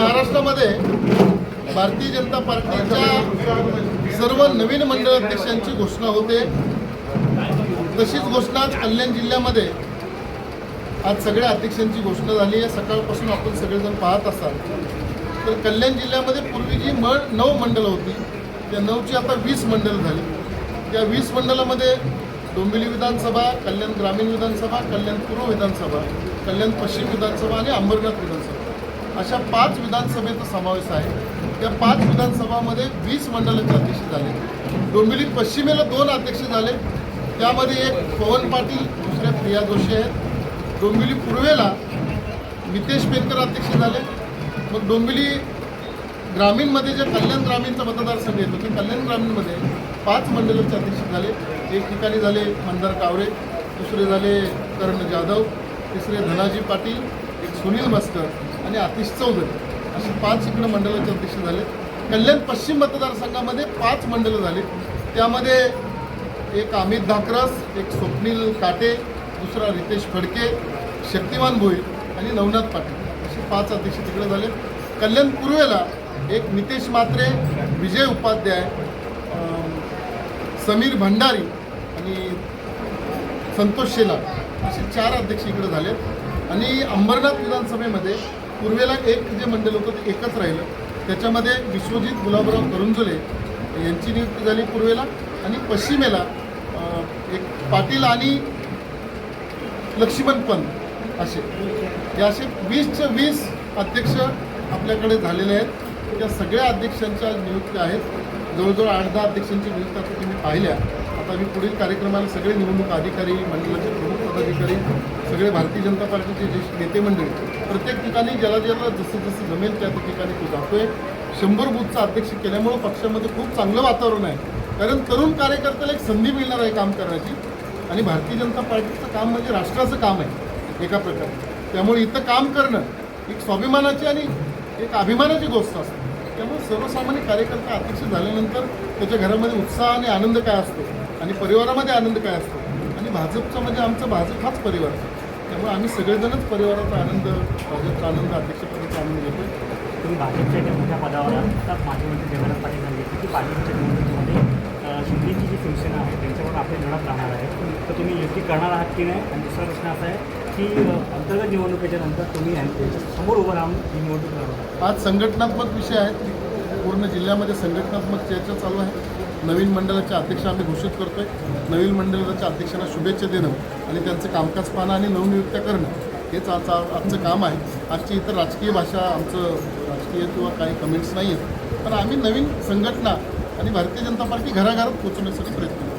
महाराष्ट्रामध्ये भारतीय जनता पार्टीच्या सर्व नवीन मंडळाध्यक्षांची घोषणा होते. तशीच घोषणा आज कल्याण जिल्ह्यामध्ये आज सगळ्या अध्यक्षांची घोषणा झाली आहे. सकाळपासून आपण सगळेजण पाहत असाल. तर कल्याण जिल्ह्यामध्ये पूर्वी जी म नऊ मंडळं होती त्या नऊची आता वीस मंडळं झाली. त्या वीस मंडळामध्ये डोंबिवली विधानसभा कल्याण ग्रामीण विधानसभा कल्याण पूर्व विधानसभा कल्याण पश्चिम विधानसभा आणि अंबरनाथ विधानसभा. अशा पाच विधानसभेचा समावेश आहे. त्या पाच विधानसभामध्ये वीस मंडळाचे अध्यक्ष झाले. डोंबिवली पश्चिमेला दोन अध्यक्ष झाले. त्यामध्ये एक पवन पाटील दुसऱ्या प्रिया जोशी आहेत. डोंबिवली पूर्वेला नितेश पेनकर अध्यक्ष झाले. मग डोंबिवली ग्रामीणमध्ये जे कल्याण ग्रामीणचा मतदारसंघ येतो ते कल्याण ग्रामीणमध्ये पाच मंडळाचे अध्यक्ष झाले. एक ठिकाणी झाले मंदार कावरे दुसरे झाले कर्ण जाधव तिसरे धनाजी पाटील एक सुनील मस्कर आणि आतिश चौधरी असे पाच इकडं मंडळाचे अध्यक्ष झाले. कल्याण पश्चिम मतदारसंघामध्ये पाच मंडळं झाली. त्यामध्ये एक अमित धाकरस एक स्वप्नील काटे दुसरा रितेश फडके शक्तिमान भोईर आणि नवनाथ पाटील असे पाच अध्यक्ष तिकडे झाले. कल्याण पूर्वेला एक नितेश मात्रे विजय उपाध्याय समीर भंडारी आणि संतोष शेला असे चार अध्यक्ष इकडे झाले. आणि अंबरनाथ विधानसभेमध्ये पूर्वेला एक जे मंडल होतं ते एकच राहिलं. त्याच्यामध्ये विश्वजित गुलाबराव करंजुले यांची नियुक्ती झाली पूर्वेला आणि पश्चिमेला एक पाटील आणि लक्ष्मण पंत असे. हे असे वीसच्या वीस अध्यक्ष आपल्याकडे झालेले आहेत. त्या सगळ्या अध्यक्षांच्या नियुक्त्या आहेत. जवळजवळ आठ दहा अध्यक्षांची नियुक्ती आता तुम्ही पाहिल्या. आता मी पुढील कार्यक्रमाला सगळे निवडणूक अधिकारी मंडळाचे प्रमुख पदाधिकारी सगळे भारतीय जनता पार्टीचे जे नेते मंडळी प्रत्येक ठिकाणी ज्याला ज्याला जसं जसं जमेल त्या त्या ठिकाणी तो जातोय. शंभर बूथचा अध्यक्ष केल्यामुळं पक्षामध्ये खूप चांगलं वातावरण आहे. कारण तरुण कार्यकर्त्याला एक संधी मिळणार आहे काम करण्याची. आणि भारतीय जनता पार्टीचं काम म्हणजे राष्ट्राचं काम आहे एका प्रकारे. त्यामुळे इथं काम करणं एक स्वाभिमानाची आणि एक अभिमानाची गोष्ट असते. त्यामुळे सर्वसामान्य कार्यकर्ता अध्यक्ष झाल्यानंतर त्याच्या घरामध्ये उत्साह आणि आनंद काय असतो? आणि परिवारामध्ये आनंद काय असतो? आणि भाजपचा म्हणजे आमचा भाजप हाच परिवार. आहे त्यामुळे आम्ही सगळेजणच परिवाराचा आनंद भाजपचा आनंद अध्यक्षपदाचा आनंद घेतो तुम्ही भाजपच्या एका मोठ्या पदावर आहात. माजी मंत्री देवेंद्र पाटील सांगितले की पालिकेच्या निवडणुकीमध्ये शिंदेची जी शिवसेना आहे त्यांच्यावर आपली लढत राहणार आहे. तर तुम्ही युती करणार आहात की नाही? आणि दुसरा प्रश्न असा आहे की अंतर्गत निवडणुकीच्या नंतर तुम्ही समोर उभं राहून ही निवडणूक लढवणार आज संघटनात्मक विषय आहेत. पूर्ण जिल्ह्यामध्ये संघटनात्मक चर्चा चालू आहे. नवीन मंडळाचे अध्यक्ष आम्ही घोषित करतोय. नवीन मंडळाच्या अध्यक्षांना शुभेच्छा देणं आणि त्यांचं कामकाज पाहणं आणि नवनियुक्त्या करणं हेच आज आमचं काम आहे. आजची इतर राजकीय भाषा आमचं राजकीय किंवा काही कमेंट्स नाही आहेत पण आम्ही नवीन संघटना आणि भारतीय जनता पार्टी घराघरात पोचवण्यासाठी प्रयत्न करतो